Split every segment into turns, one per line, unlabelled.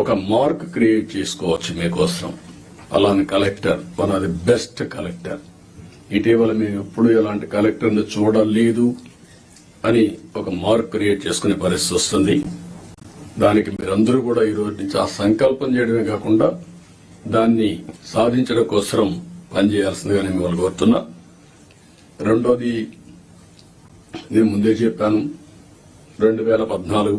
ఒక mark create చేసుకోవచ్చు మీకోసం. అలానే collector one of the best collector. ఇటీవల మేము ఎప్పుడు ఇలాంటి కలెక్టర్ని చూడలేదు అని ఒక మార్క్ క్రియేట్ చేసుకునే పరిస్థితి వస్తుంది. దానికి మీరందరూ కూడా ఈ రోజు నుంచి ఆ సంకల్పం చేయడమే కాకుండా దాన్ని సాధించడం కోసం పనిచేయాల్సిందిగా నేను మిమ్మల్ని కోరుతున్నా. రెండోది నేను ముందే చెప్పాను రెండు వేల పద్నాలుగు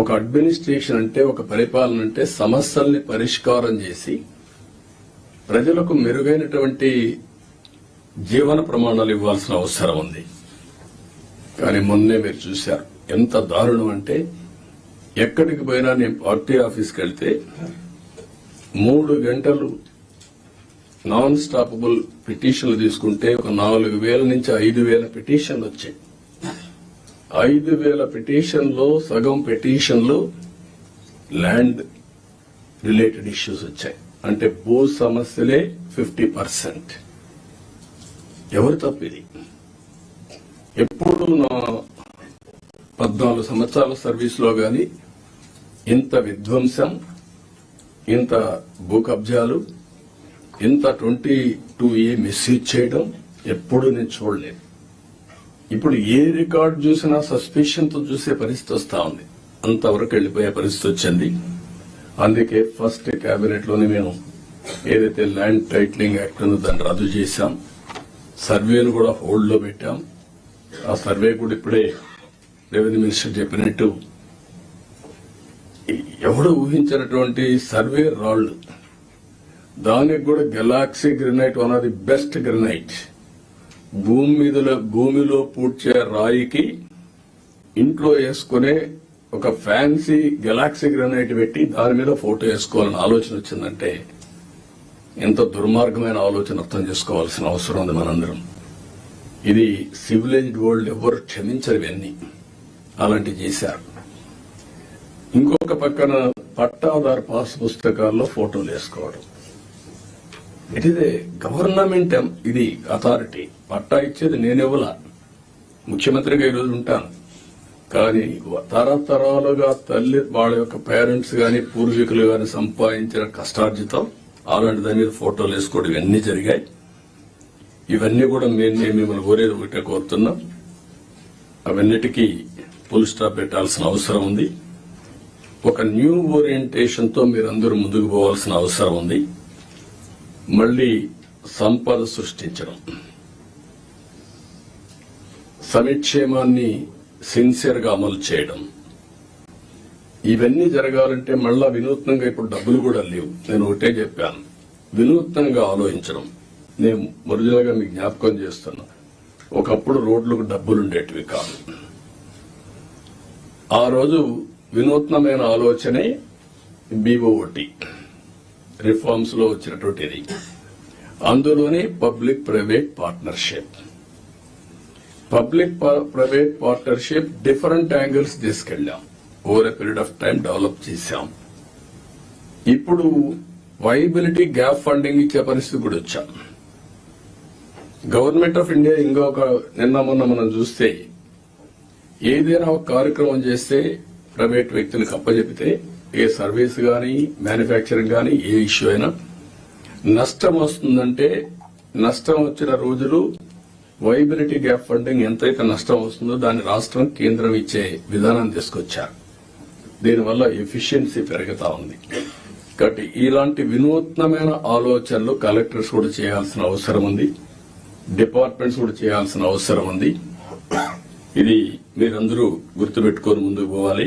ఒక అడ్మినిస్ట్రేషన్ అంటే ఒక పరిపాలన అంటే సమస్యల్ని పరిష్కారం చేసి ప్రజలకు మెరుగైనటువంటి జీవన ప్రమాణాలు ఇవ్వాల్సిన అవసరం ఉంది. కానీ మొన్నే మీరు చూశారు ఎంత దారుణం అంటే ఎక్కడికి పోయినా నేను పార్టీ ఆఫీస్కి వెళ్తే మూడు గంటలు నాన్ స్టాపబుల్ పిటిషన్లు తీసుకుంటే ఒక నాలుగు వేల నుంచి ఐదు వేల పిటిషన్లు వచ్చాయి. ఐదు వేల పిటిషన్లో సగం పిటిషన్లు ల్యాండ్ రిలేటెడ్ ఇష్యూస్ వచ్చాయి. అంటే భూ సమస్యలే ఫిఫ్టీ పర్సెంట్. ఎవరు తప్పిది ఎప్పుడు నా పద్నాలుగు సంవత్సరాల సర్వీస్లో కానీ గాని ఇంత విధ్వంసం ఇంత భూ కబ్జాలు ఇంత ట్వంటీ టూ ఏ మిస్యూజ్ చేయడం ఎప్పుడు నేను చూడలేదు. ఇప్పుడు ఏ రికార్డు చూసినా సస్పెషన్తో చూసే పరిస్థితి వస్తా ఉంది. అంతవరకు వెళ్ళిపోయే పరిస్థితి వచ్చింది. అందుకే ఫస్ట్ కేబినెట్లోనే మేము ఏదైతే ల్యాండ్ టైటిలింగ్ యాక్ట్ ఉందో దాన్ని రద్దు చేశాం. సర్వేను కూడా హోల్డ్లో పెట్టాం. ఆ సర్వే కూడా ఇప్పుడే రెవెన్యూ మినిస్టర్ చెప్పినట్టు ఎవడు ఊహించినటువంటి సర్వే రాళ్ళు దానికి కూడా galaxy granite one of the best granite. భూమి మీద భూమిలో పూడ్చే రాయికి ఇంట్లో వేసుకునే ఒక ఫ్యాన్సీ గెలాక్సీ గ్రనైట్ పెట్టి దాని మీద ఫోటో వేసుకోవాలని ఆలోచన వచ్చిందంటే ఎంత దుర్మార్గమైన ఆలోచన అర్థం చేసుకోవాల్సిన అవసరం ఉంది మనందరం. ఇది సివిలైజ్డ్ వరల్డ్ ఎవరు క్షమించరు ఇవన్నీ. అలాంటివి చేశారు. ఇంకొక పక్కన పట్టాదారు పాస్ పుస్తకాల్లో ఫోటోలు వేసుకోవడం. ఇట్ ఇస్ ఏ గవర్నమెంట్ ఇది అథారిటీ పట్టా ఇచ్చేది నేనెవలా ముఖ్యమంత్రిగా ఈరోజు ఉంటాను. కానీ తరతరాలుగా తల్లి వాళ్ళ యొక్క పేరెంట్స్ కానీ పూర్వీకులు కానీ సంపాదించిన కష్టార్జితం అలాంటి దాని మీద ఫోటోలు వేసుకోవడం ఇవన్నీ జరిగాయి. ఇవన్నీ కూడా మేము మిమ్మల్ని కోరేది ఒకటే కోరుతున్నాం. అవన్నిటికీ ఫుల్ స్టాప్ పెట్టాల్సిన అవసరం ఉంది. ఒక న్యూ ఓరియంటేషన్తో మీరందరూ ముందుకు పోవాల్సిన అవసరం ఉంది. మళ్ళీ సంపద సృష్టించడం. సమిక్షేమాన్ని సిన్సియర్గా అమలు చేయడం. ఇవన్నీ జరగాలంటే మళ్ళా వినూత్నంగా ఇప్పుడు డబ్బులు కూడా లేవు. నేను ఒకటే చెప్పాను. వినూత్నంగా ఆలోచించడం. నేను ఒరిజినల్ మీకు జ్ఞాపకం చేస్తున్నా. ఒకప్పుడు రోడ్లకు డబ్బులు ఉండేటివి కాదు. ఆ రోజు వినూత్నమైన ఆలోచనే బీఓటీ. రిఫార్మ్స్లో వచ్చినటువంటిది. అందులోనే public private partnership public private partnership different angles తీసుకెళ్ళాం over a period of time develop చేశాం. ఇప్పుడు వైబిలిటీ గ్యాప్ ఫండింగ్ ఇచ్చే పరిస్థితి కూడా వచ్చాం. గవర్నమెంట్ ఆఫ్ ఇండియా ఇంకొక నిన్న మొన్న మనం చూస్తే ఏదైనా ఒక కార్యక్రమం చేస్తే ప్రైవేట్ వ్యక్తులకు అప్పచెపితే ఏ సర్వీస్ కానీ మ్యానుఫ్యాక్చరింగ్ కానీ ఏ ఇష్యూ అయినా నష్టం వస్తుందంటే నష్టం వచ్చిన రోజులు వైబిలిటీ గ్యాప్ ఫండింగ్ ఎంతైతే నష్టం వస్తుందో దాన్ని రాష్ట్రం కేంద్రం ఇచ్చే విధానం తీసుకొచ్చారు. దీనివల్ల ఎఫిషియన్సీ పెరుగుతా ఉంది. కాబట్టి ఇలాంటి వినూత్నమైన ఆలోచనలు కలెక్టర్స్ కూడా చేయాల్సిన అవసరం ఉంది. డిపార్ట్మెంట్స్ కూడా చేయాల్సిన అవసరం ఉంది. ఇది మీరందరూ గుర్తుపెట్టుకొని ముందుకు పోవాలి.